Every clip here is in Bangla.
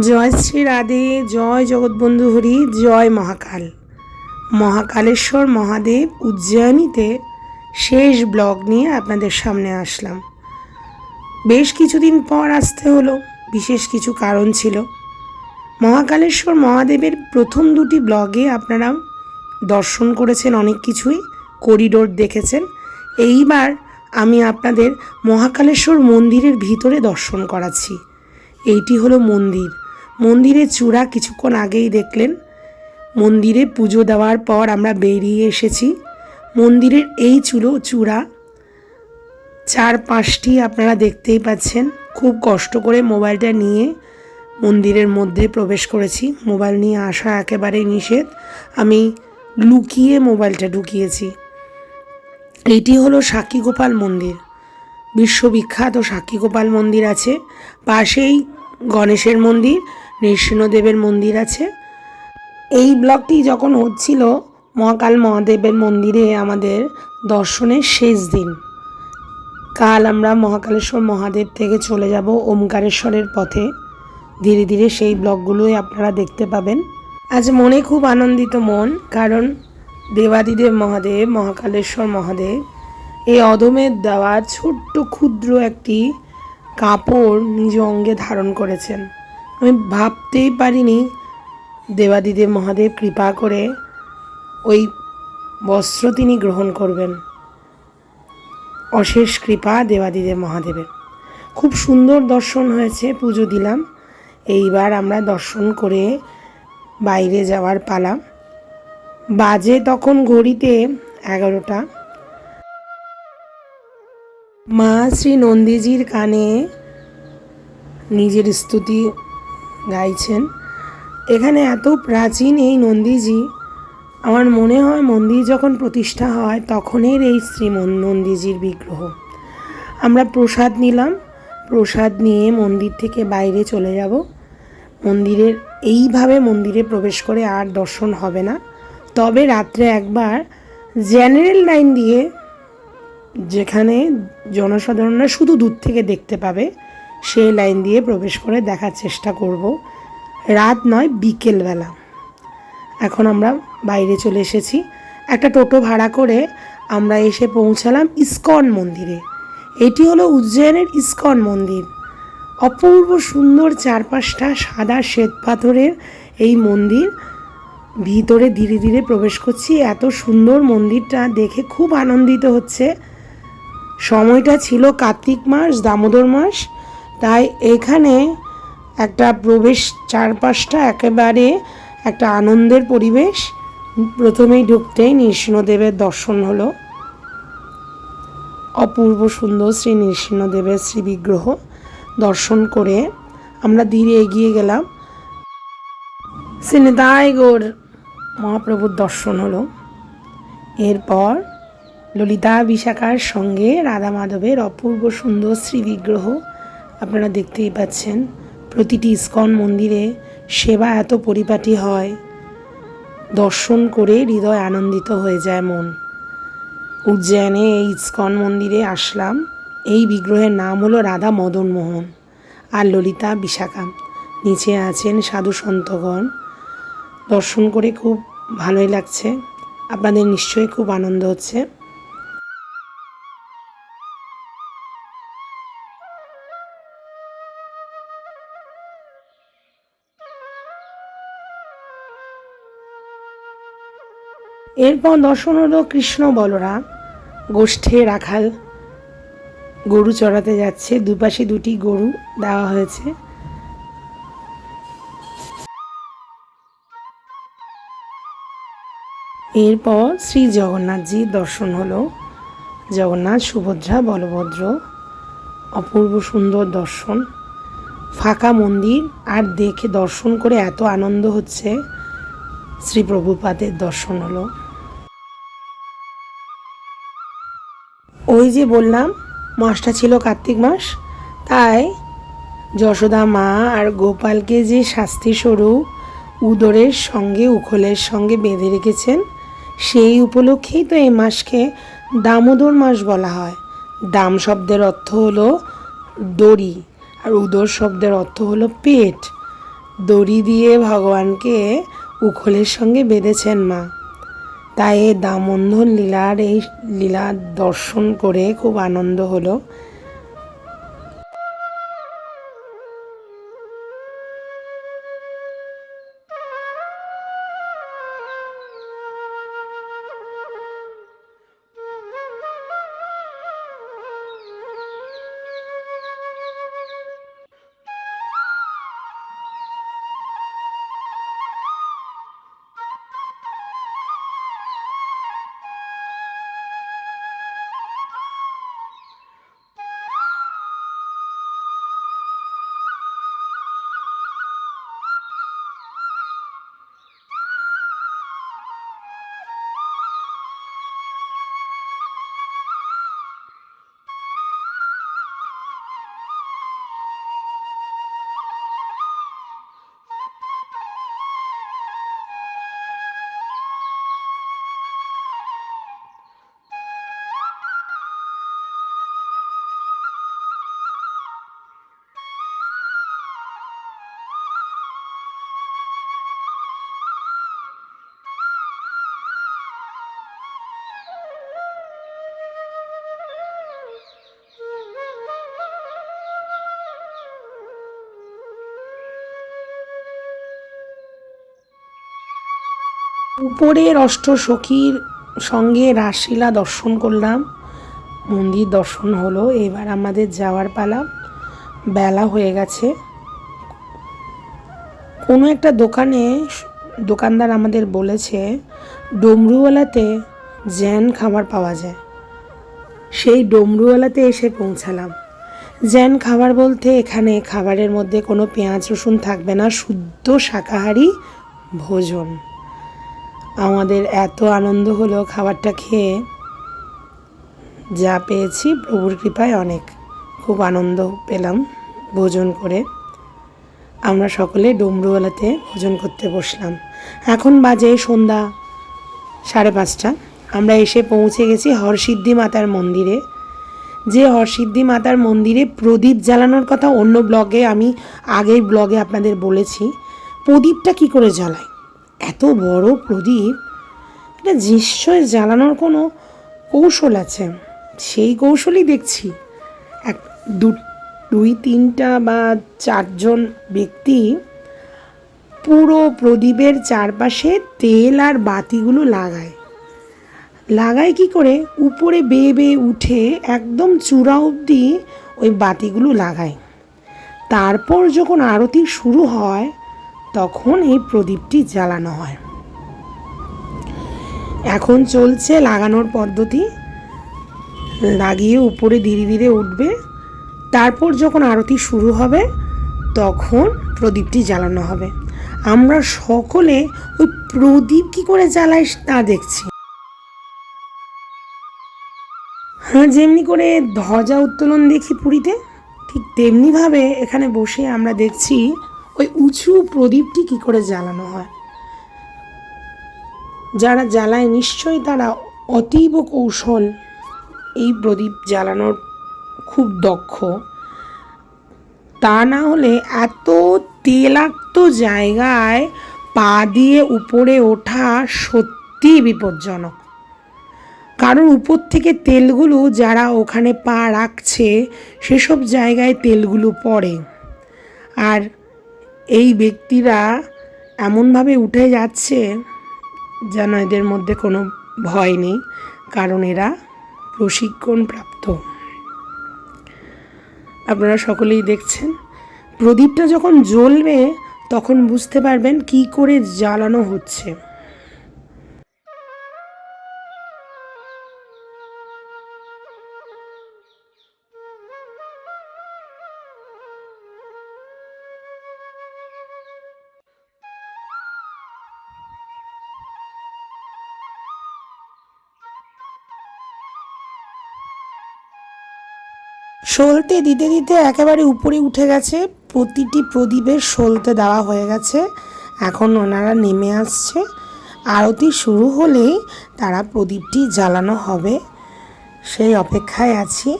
জয় শ্রী রাধে, জয় জগৎবন্ধু হরি, জয় মহাকাল। মহাকালেশ্বর মহাদেব উজ্জয়িনীতে শেষ ব্লগ নিয়ে আপনাদের সামনে আসলাম। বেশ কিছুদিন পর আসতে হলো, বিশেষ কিছু কারণ ছিল। মহাকালেশ্বর মহাদেবের প্রথম দুটি ব্লগে আপনারা দর্শন করেছেন অনেক কিছুই, করিডোর দেখেছেন। এইবার আমি আপনাদের মহাকালেশ্বর মন্দিরের ভিতরে দর্শন করাচ্ছি। এইটি হলো মন্দির। মন্দিরের চূড়া কিছুক্ষণ আগেই দেখলেন। মন্দিরে পুজো দেওয়ার পর আমরা বেরিয়ে এসেছি। মন্দিরের এই চুলো, চূড়া চার পাঁচটি আপনারা দেখতেই পাচ্ছেন। খুব কষ্ট করে মোবাইলটা নিয়ে মন্দিরের মধ্যে প্রবেশ করেছি। মোবাইল নিয়ে আসা একেবারেই নিষেধ। আমি লুকিয়ে মোবাইলটা ঢুকিয়েছি। এটি হলো সাক্ষী গোপাল মন্দির। বিশ্ববিখ্যাত সাক্ষী গোপাল মন্দির আছে। পাশেই গণেশের মন্দির, নৃসিংহদেবের মন্দির আছে। এই ব্লগটি যখন হচ্ছিল, মহাকাল মহাদেবের মন্দিরে আমাদের দর্শনের শেষ দিন। কাল আমরা মহাকালেশ্বর মহাদেব থেকে চলে যাব ওমকারেশ্বরের পথে। ধীরে ধীরে সেই ব্লগগুলোই আপনারা দেখতে পাবেন। আজ মনে খুব আনন্দিত মন, কারণ দেবাদিদেব মহাদেব, মহাকালেশ্বর মহাদেব, এই অদমের দেওয়া ছোট্ট ক্ষুদ্র একটি কাপড় নিজ অঙ্গে ধারণ করেছেন। আমি ভাবতেই পারিনি দেবাদিদেব মহাদেব কৃপা করে ওই বস্ত্র তিনি গ্রহণ করবেন। অশেষ কৃপা দেবাদিদেব মহাদেবের। খুব সুন্দর দর্শন হয়েছে, পুজো দিলাম। এইবার আমরা দর্শন করে বাইরে যাওয়ার পালা। বাজে তখন ঘড়িতে এগারোটা। মা শ্রী নন্দীজির কানে নিজের স্তুতি গাইছেন। এখানে এত প্রাচীন এই নন্দীজি, আমার মনে হয় মন্দির যখন প্রতিষ্ঠা হয় তখনের এই শ্রী নন্দীজির বিগ্রহ। আমরা প্রসাদ নিলাম, প্রসাদ নিয়ে মন্দির থেকে বাইরে চলে যাব। মন্দিরের, এইভাবে মন্দিরে প্রবেশ করে আর দর্শন হবে না। তবে রাত্রে একবার জেনারেল লাইন দিয়ে যেখানে জনসাধারণরা শুধু দূর থেকে দেখতে পাবে, সেই লাইন দিয়ে প্রবেশ করে দেখার চেষ্টা করব। রাত নয় বিকেলবেলা এখন আমরা বাইরে চলে এসেছি। একটা টোটো ভাড়া করে আমরা এসে পৌঁছালাম ইস্কন মন্দিরে। এটি হলো উজ্জয়নের ইস্কন মন্দির। অপূর্ব সুন্দর চারপাশটা সাদা শ্বেত পাথরের এই মন্দির। ভিতরে ধীরে ধীরে প্রবেশ করছি। এত সুন্দর মন্দিরটা দেখে খুব আনন্দিত হচ্ছে। সময়টা ছিল কার্তিক মাস, দামোদর মাস। তাই এখানে একটা প্রবেশ চারপাশটা একেবারে একটা আনন্দের পরিবেশ। প্রথমেই ঢুকতেই নৃসিংহদেবের দর্শন হলো। অপূর্ব সুন্দর শ্রী নৃসিংহদেবের শ্রী বিগ্রহ দর্শন করে আমরা ধীরে এগিয়ে গেলাম। সিনেদায় গৌর মহাপ্রভুর দর্শন হলো। এরপর ললিতা বিশাখার সঙ্গে রাধা মাধবের অপূর্ব সুন্দর শ্রী বিগ্রহ আপনারা দেখতেই পাচ্ছেন। প্রতিটি ইস্কন মন্দিরে সেবা এত পরিপাটি হয়, দর্শন করে হৃদয় আনন্দিত হয়ে যায় মন। উজ্জয়নে এই ইস্কন মন্দিরে আসলাম, এই বিগ্রহের নাম হলো রাধা মদন মোহন আর ললিতা বিশাখা। নিচে আছেন সাধু সন্তগণ। দর্শন করে খুব ভালোই লাগছে, আপনাদের নিশ্চয়ই খুব আনন্দ হচ্ছে। এরপর দর্শন হলো কৃষ্ণ বলরা গোষ্ঠে রাখাল গরু চড়াতে যাচ্ছে। দুপাশে দুটি গরু দেওয়া হয়েছে। এরপর শ্রী জগন্নাথজির দর্শন হলো। জগন্নাথ, সুভদ্রা, বলভদ্র, অপূর্ব সুন্দর দর্শন। ফাঁকা মন্দির আর দেখে দর্শন করে এত আনন্দ হচ্ছে। শ্রী প্রভুপাদের দর্শন হলো। ওই যে বললাম, মাসটা ছিল কার্তিক মাস, তাই যশোদা মা আর গোপালকে যে শাস্তি স্বরূপ উদরের সঙ্গে, উখলের সঙ্গে বেঁধে রেখেছেন, সেই উপলক্ষেই তো এই মাসকে দামোদর মাস বলা হয়। দাম শব্দের অর্থ হলো দড়ি আর উদর শব্দের অর্থ হলো পেট। দড়ি দিয়ে ভগবানকে উখলের সঙ্গে বেঁধেছেন মা। তাই দামন্ধন লীলার এই লীলা দর্শন করে খুব আনন্দ হলো। উপরের অষ্ট সখীর সঙ্গে রাসলীলা দর্শন করলাম। মন্দির দর্শন হলো, এবার আমাদের যাওয়ার পালা। বেলা হয়ে গেছে। কোনো একটা দোকানে দোকানদার আমাদের বলেছে, ডমরুওয়ালাতে জ্যান খাবার পাওয়া যায়। সেই ডমরুওয়ালাতে এসে পৌঁছালাম। জ্যান খাবার বলতে এখানে খাবারের মধ্যে কোনো পেঁয়াজ রসুন থাকবে না, শুদ্ধ শাকাহারি ভোজন। আমাদের এত আনন্দ হলো খাবারটা খেয়ে। যা পেয়েছি, প্রভুর কৃপায় অনেক। খুব আনন্দ পেলাম ভোজন করে। আমরা সকলে ডমরুওয়ালাতে ভোজন করতে বসলাম। এখন বাজে সন্ধ্যা সাড়ে পাঁচটা। আমরা এসে পৌঁছে গেছি হরসিদ্ধি মাতার মন্দিরে। যে হরসিদ্ধি মাতার মন্দিরে প্রদীপ জ্বালানোর কথা অন্য ব্লগে আমি আগের ব্লগে আপনাদের বলেছি। প্রদীপটা কি করে জ্বালায়? এত বড় প্রদীপ, এটা নিশ্চয় জ্বালানোর কোনো কৌশল আছে। সেই কৌশলই দেখছি। এক, দু, দুই, তিনটা বা চারজন ব্যক্তি পুরো প্রদীপের চারপাশে তেল আর বাতিগুলো লাগায়। লাগায় কি করে? উপরে বেয়ে বেয়ে উঠে একদম চূড়া অবধি ওই বাতিগুলো লাগায়। তারপর যখন আরতি শুরু হয় তখন এই প্রদীপটি জ্বালানো হয়। এখন চলছে লাগানোর পদ্ধতি। লাগিয়ে উপরে ধীরে ধীরে উঠবে। তারপর যখন আরতি শুরু হবে, তখন প্রদীপটি জ্বালানো হবে। আমরা সকলে ওই প্রদীপ কি করে জ্বালাই তা দেখছি। হ্যাঁ যেমনি করে ধ্বজা উত্তোলন দেখি পুরীতে, ঠিক তেমনিভাবে এখানে বসে আমরা দেখছি ওই উঁচু প্রদীপটি কি করে জ্বালানো হয়? যারা জ্বালায় নিশ্চয়ই তারা অতীব কৌশল এই প্রদীপ জ্বালানোর খুব দক্ষ। তা না হলে এত তেলাক্ত জায়গায় পা দিয়ে উপরে ওঠা সত্যিই বিপজ্জনক। কারণ উপর থেকে তেলগুলো যারা ওখানে পা রাখছে, সেসব জায়গায় তেলগুলো পড়ে। আর এই ব্যক্তিরা এমনভাবে উঠে যাচ্ছে যেন এদের মধ্যে কোনো ভয় নেই, কারণ এরা প্রশিক্ষণপ্রাপ্ত। আপনারা সকলেই দেখছেন। প্রদীপটা যখন জ্বলবে, তখন বুঝতে পারবেন কি করে জ্বালানো হচ্ছে। সলতে দিতে দিতে একেবারে উপরে উঠে গেছে। প্রতিটি প্রদীপের সলতে দেওয়া হয়ে গেছে। এখন ওনারা নেমে আসছে। আরতি শুরু হলেই তারা প্রদীপটি জ্বালানো হবে। সেই অপেক্ষায় আছি।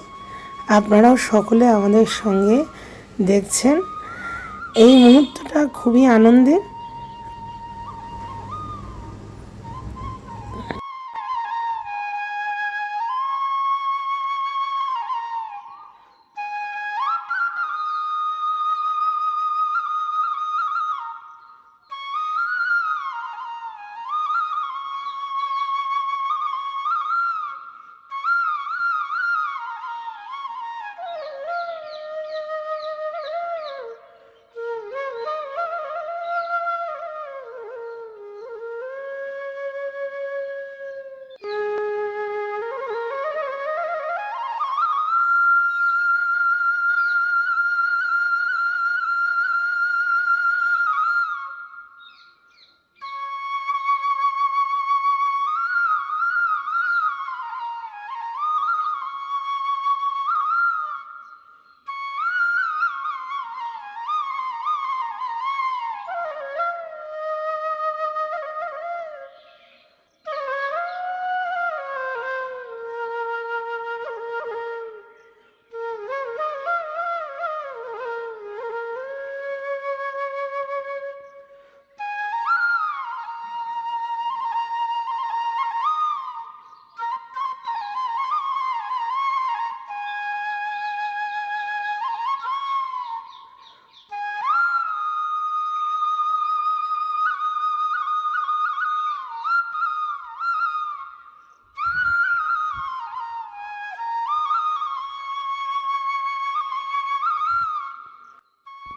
আপনারাও সকলে আমাদের সঙ্গে দেখছেন। এই মুহূর্তটা খুবই আনন্দের।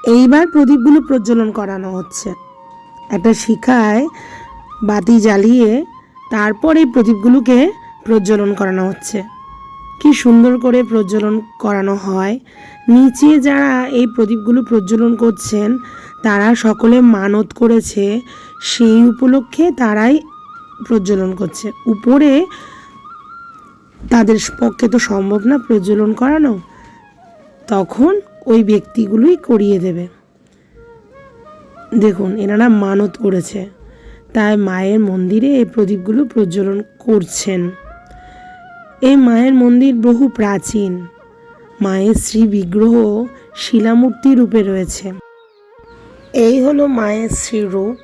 এইবার প্রদীপগুলো প্রজ্বলন করানো হচ্ছে। একটা শিখায় বাতি জ্বালিয়ে তারপর এই প্রদীপগুলোকে প্রজ্বলন করানো হচ্ছে। কি সুন্দর করে প্রজ্বলন করানো হয়। নিচে যারা এই প্রদীপগুলো প্রজ্বলন করছেন, তারা সকলে মানত করেছে, সেই উপলক্ষে তারাই প্রজ্বলন করছে। উপরে তাদের পক্ষে তো সম্ভব না প্রজ্বলন করানো। তখন ওই ব্যক্তিগুলোই করিয়ে দেবে। দেখুন, এনারা মানত করেছে। তাই মায়ের মন্দিরে এই প্রদীপগুলো প্রজ্বলন করছেন। এই মায়ের মন্দির বহু প্রাচীন। মায়ের শ্রী বিগ্রহ শিলামূর্তি রূপে রয়েছে। এই হলো মায়ের শ্রীরূপ।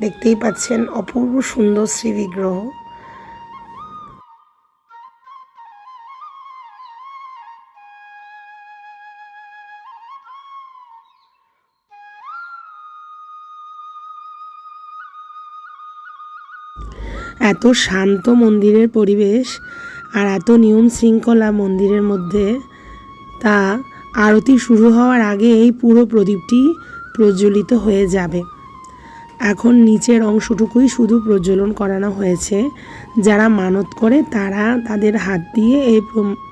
দেখতেই পাচ্ছেন অপূর্ব সুন্দর শ্রী বিগ্রহ এত শান্ত মন্দিরের পরিবেশ আর এত নিয়ম শৃঙ্খলা মন্দিরের মধ্যে, তা আরতি শুরু হওয়ার আগে এই পুরো প্রদীপটি প্রজ্বলিত হয়ে যাবে। এখন নিচের অংশটুকুই শুধু প্রজ্বলন করানো হয়েছে। যারা মানত করে তারা তাদের হাত দিয়ে এই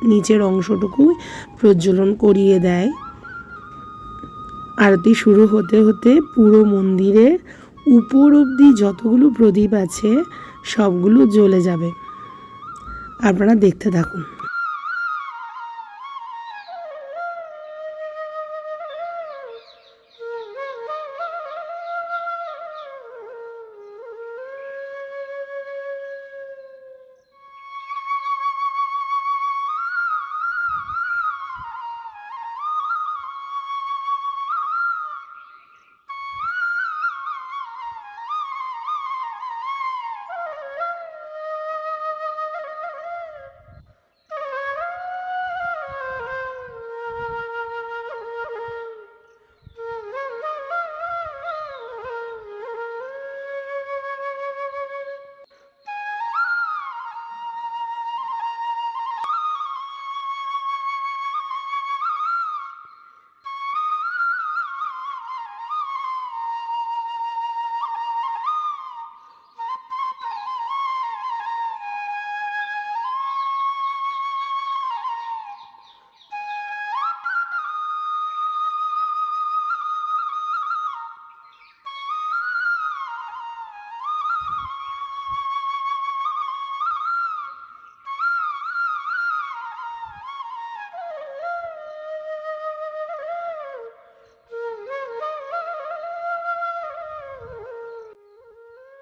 নিচের অংশটুকুই প্রজ্বলন করিয়ে দেয়। আরতি শুরু হতে হতে পুরো মন্দিরের উপর অবধি যতগুলো প্রদীপ আছে সবগুলো জ্বলে যাবে। আপনারা দেখতে থাকুন।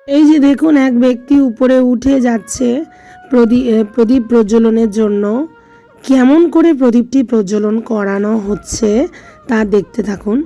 এই যে দেখুন, এক ব্যক্তি উপরে উঠে যাচ্ছে প্রদীপ প্রদীপ প্রজ্বলনের জন্য। কেমন করে প্রদীপটি প্রজ্বলন করানো হচ্ছে তা দেখতে থাকুন।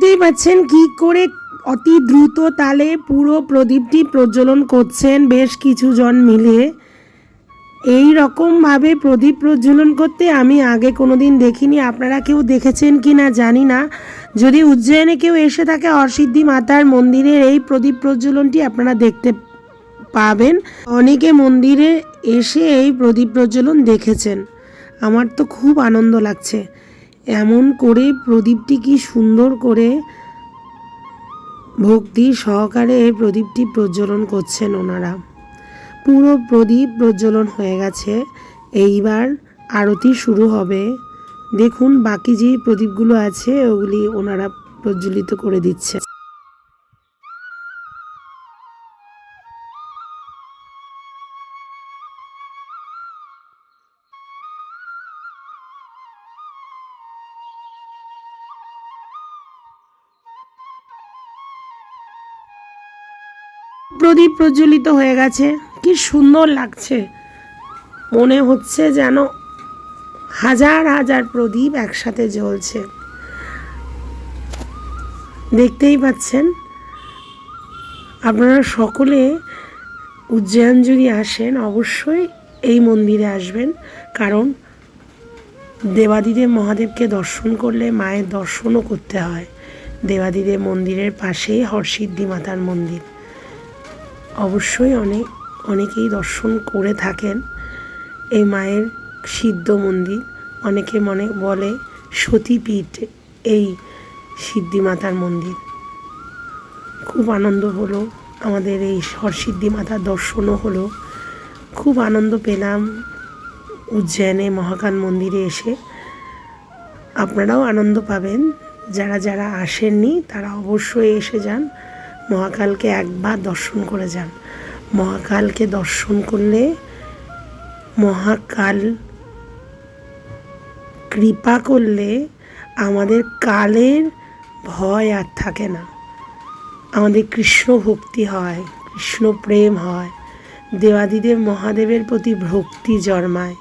দেখতেই পাচ্ছেন কি করে অতি দ্রুত তালে পুরো প্রদীপটি প্রজ্বলন করছেন বেশ কিছু জন মিলে। এই রকমভাবে প্রদীপ প্রজ্বলন করতে আমি আগে কোনো দিন দেখিনি। আপনারা কেউ দেখেছেন কি না জানি না। যদি উজ্জয়নে কেউ এসে থাকে অরসিদ্ধি মাতার মন্দিরের এই প্রদীপ প্রজ্বলনটি আপনারা দেখতে পাবেন। অনেকে মন্দিরে এসে এই প্রদীপ প্রজ্বলন দেখেছেন। আমার তো খুব আনন্দ লাগছে। এমন করে প্রদীপটি কি সুন্দর করে ভক্তি সহকারে প্রদীপটি প্রজ্বলন করছেন ওনারা। পুরো প্রদীপ প্রজ্বলন হয়ে গেছে। এইবার আরতি শুরু হবে। দেখুন বাকি যে প্রদীপগুলো আছে, ওগুলি ওনারা প্রজ্বলিত করে দিচ্ছে। প্রদীপ প্রজ্বলিত হয়ে গেছে, কি সুন্দর লাগছে। মনে হচ্ছে যেন হাজার হাজার প্রদীপ একসাথে জ্বলছে। দেখতেই পাচ্ছেন, আপনারা সকলে উজ্জয়ন যদি আসেন, অবশ্যই এই মন্দিরে আসবেন। কারণ দেবাদিদেব মহাদেবকে দর্শন করলে মায়ের দর্শনও করতে হয়। দেবাদিদেব মন্দিরের পাশেই হরসিদ্ধি মাতার মন্দির। অবশ্যই অনেক, অনেকেই দর্শন করে থাকেন এই মায়ের সিদ্ধ মন্দির। অনেকে মনে বলে সতীপীঠ এই সিদ্ধি মাতার মন্দির। খুব আনন্দ হলো আমাদের এই হরসিদ্ধি মাতার দর্শনও হলো। খুব আনন্দ পেলাম উজ্জয়নে মহাকাল মন্দিরে এসে। আপনারাও আনন্দ পাবেন। যারা যারা আসেননি, তারা অবশ্যই এসে যান। মহাকালকে একবার দর্শন করে যান। মহাকালকে দর্শন করলে মহাকাল কৃপা করলে আমাদের কালের ভয় আর থাকে না। আমাদের কৃষ্ণ ভক্তি হয়, কৃষ্ণ প্রেম হয়। দেবাদিদেব মহাদেবের প্রতি ভক্তি জন্মায়।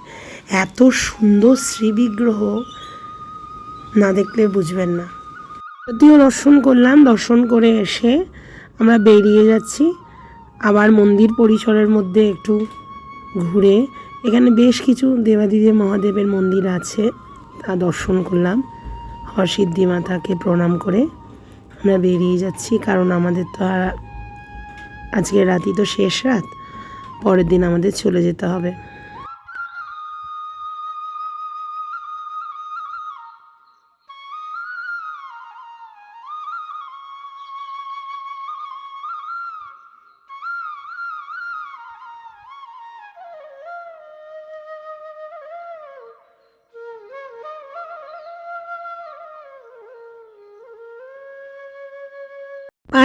এত সুন্দর শ্রীবিগ্রহ না দেখলে বুঝবেন না। যদিও দর্শন করলাম, দর্শন করে এসে আমরা বেরিয়ে যাচ্ছি। আবার মন্দির পরিসরের মধ্যে একটু ঘুরে। এখানে বেশ কিছু দেবাদিদেব মহাদেবের মন্দির আছে। তা দর্শন করলাম। হরসিদ্ধি মাতাকে প্রণাম করে আমরা বেরিয়ে যাচ্ছি। কারণ আমাদের তো আর আজকের রাতই তো শেষ রাত। পরের দিন আমাদের চলে যেতে হবে।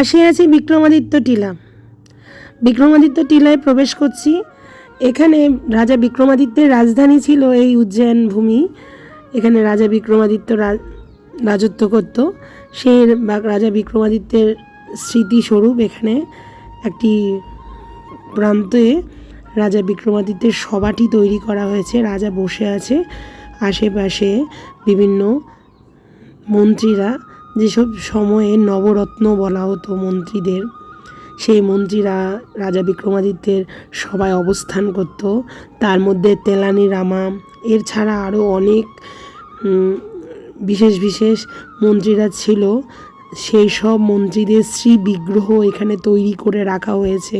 পাশে আছে বিক্রমাদিত্য টিলা। বিক্রমাদিত্য টিলায় প্রবেশ করছি। এখানে রাজা বিক্রমাদিত্যের রাজধানী ছিল এই উজ্জয়ন ভূমি। এখানে রাজা বিক্রমাদিত্য রাজত্ব করত। বা- রাজা বিক্রমাদিত্যের স্মৃতিস্বরূপ এখানে একটি প্রান্তে রাজা বিক্রমাদিত্যের সভাটি তৈরি করা হয়েছে। রাজা বসে আছে। আশেপাশে বিভিন্ন মন্ত্রীরা যেসব সময়ে নবরত্ন বলা হতো মন্ত্রীদের, সেই মন্ত্রীরা রাজা বিক্রমাদিত্যের সবাই অবস্থান করত। তার মধ্যে তেলানি রামা, এর ছাড়া আরও অনেক বিশেষ বিশেষ মন্ত্রীরা ছিল। সেই সব মন্ত্রীদের শ্রী বিগ্রহ এখানে তৈরি করে রাখা হয়েছে।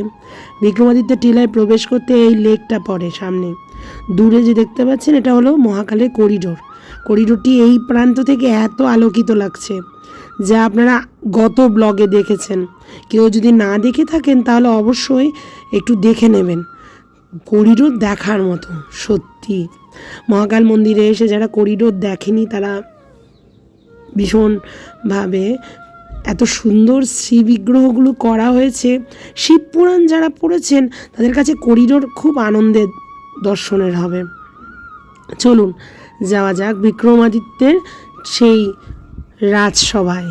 বিক্রমাদিত্য টিলায় প্রবেশ করতে এই লেকটা পড়ে সামনে। দূরে যে দেখতে পাচ্ছেন, এটা হলো মহাকালের করিডোর। করিডোরটি এই প্রান্ত থেকে এত আলোকিত লাগছে। যা আপনারা গত ব্লগে দেখেছেন। কেউ যদি না দেখে থাকেন, তাহলে অবশ্যই একটু দেখে নেবেন। করিডোর দেখার মতো, সত্যি। মহাকাল মন্দিরে এসে যারা করিডোর দেখেনি, তারা ভীষণভাবে এত সুন্দর শ্রী বিগ্রহগুলো করা হয়েছে। শিবপুরাণ যারা পড়েছেন, তাদের কাছে করিডোর খুব আনন্দের দর্শনের হবে। চলুন, যাওয়া যাক বিক্রমাদিত্যের সেই রাজসভায়।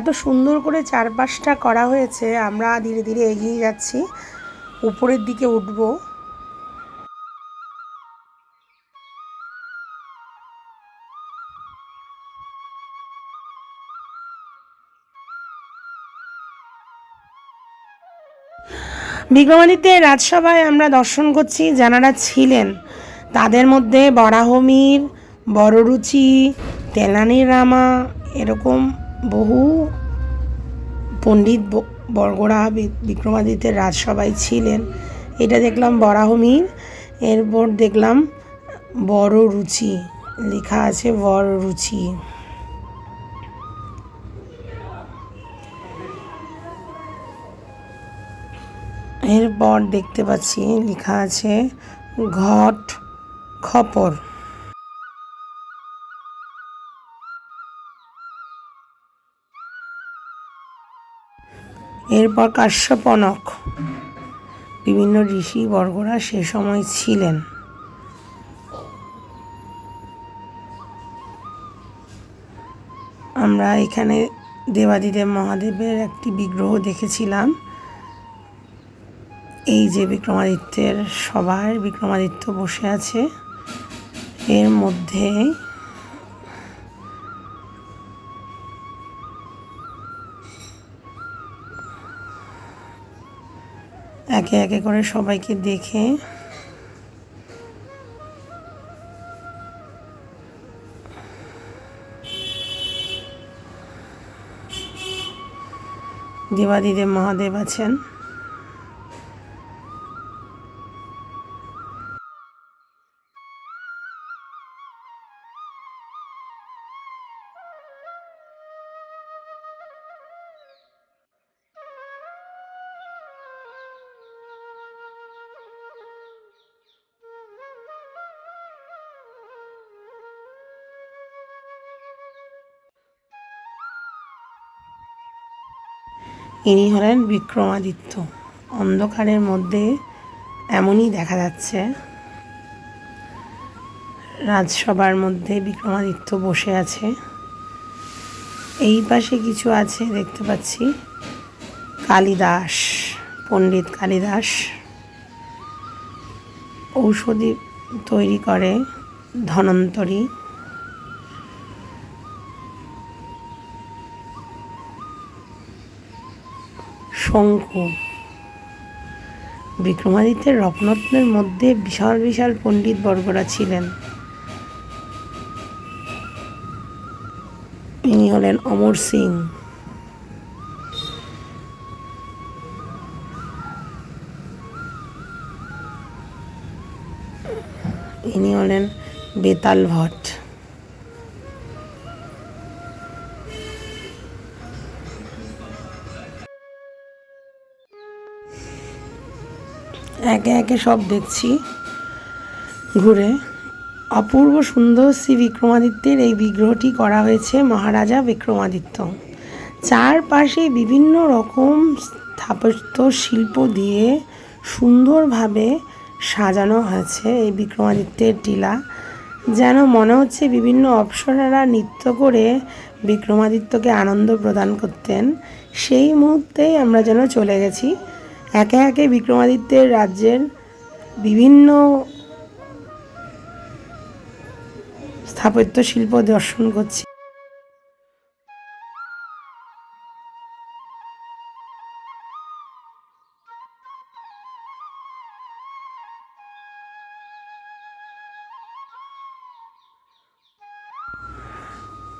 এত সুন্দর করে চারপাশটা করা হয়েছে, আমরা ধীরে ধীরে এগিয়ে যাচ্ছি। উপরের দিকে উঠবো। বিক্রমাদিত্যের রাজসভায় আমরা দর্শন করছি যারা ছিলেন। তাদের মধ্যে বরাহমির, বড়রুচি, তেলানি রামা, এরকম বহু পণ্ডিত বর্গরা বিক্রমাদিত্যের রাজসভায় ছিলেন। এটা দেখলাম বরাহমির এরপর দেখলাম বড় রুচি, লেখা আছে বড় রুচি। এরপর দেখতে পাচ্ছি লেখা আছে ঘট খপর। এরপর কাশ্যপনক। বিভিন্ন ঋষি বর্গরা সে সময় ছিলেন। আমরা এখানে দেবাদিদেব মহাদেবের একটি বিগ্রহ দেখেছিলাম। এই যে বিক্রমাদিত্যের সবার বিক্রমাদিত্য বসে আছে। এর মধ্যে একে একে করে সবাইকে দেখে। দেবাদিদেব মহাদেব আছেন। ইনি হলেন বিক্রমাদিত্য। অন্ধকারের মধ্যে এমনই দেখা যাচ্ছে, রাজসভার মধ্যে বিক্রমাদিত্য বসে আছে। এই পাশে কিছু আছে, দেখতে পাচ্ছি। কালিদাস, পণ্ডিত কালিদাস। ঔষধি তৈরি করে ধনন্তরী শঙ্কু বিক্রমাদিত্যের রত্নত্নের মধ্যে বিশাল বিশাল পণ্ডিত বর্গরা ছিলেন। ইনি হলেন অমর সিং। ইনি হলেন বেতাল ভট্ট। একে একে সব দেখছি ঘুরে। অপূর্ব সুন্দর শ্রী বিক্রমাদিত্যের এই বিগ্রহটি করা হয়েছে মহারাজা বিক্রমাদিত্য। চারপাশে বিভিন্ন রকম স্থাপত্য শিল্প দিয়ে সুন্দরভাবে সাজানো হয়েছে এই বিক্রমাদিত্যের টিলা। যেন মনে হচ্ছে বিভিন্ন অপ্সরারা নৃত্য করে বিক্রমাদিত্যকে আনন্দ প্রদান করতেন। সেই মুহূর্তেই আমরা যেন চলে গেছি একে একে বিক্রমাদিত্যের রাজ্যের বিভিন্ন স্থাপত্য শিল্প দর্শন করছি।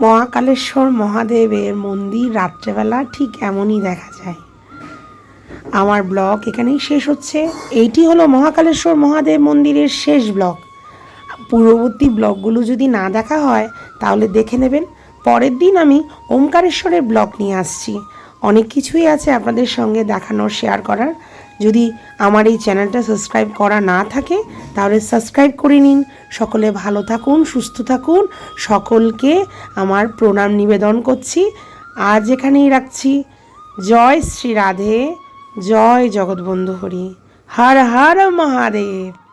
মহাকালেশ্বর মহাদেবের মন্দির রাত্রেবেলা ঠিক এমনই দেখা যায়। আমার ব্লগ এখানেই শেষ হচ্ছে। এইটি হলো মহাকালেশ্বর মহাদেব মন্দিরের শেষ ব্লগ। পূর্ববর্তী ব্লগগুলো যদি না দেখা হয়, তাহলে দেখে নেবেন। পরের দিন আমি ওমকারেশ্বরের ব্লগ নিয়ে আসছি। অনেক কিছুই আছে আপনাদের সঙ্গে দেখানোর শেয়ার করার। যদি আমার এই চ্যানেলটা সাবস্ক্রাইব করা না থাকে, তাহলে সাবস্ক্রাইব করে নিন। সকলে ভালো থাকুন, সুস্থ থাকুন। সকলকে আমার প্রণাম নিবেদন করছি। আজ এখানেই রাখছি। জয় শ্রী রাধে। জয় জগৎবন্ধু হরি। হর হর মহাদেব।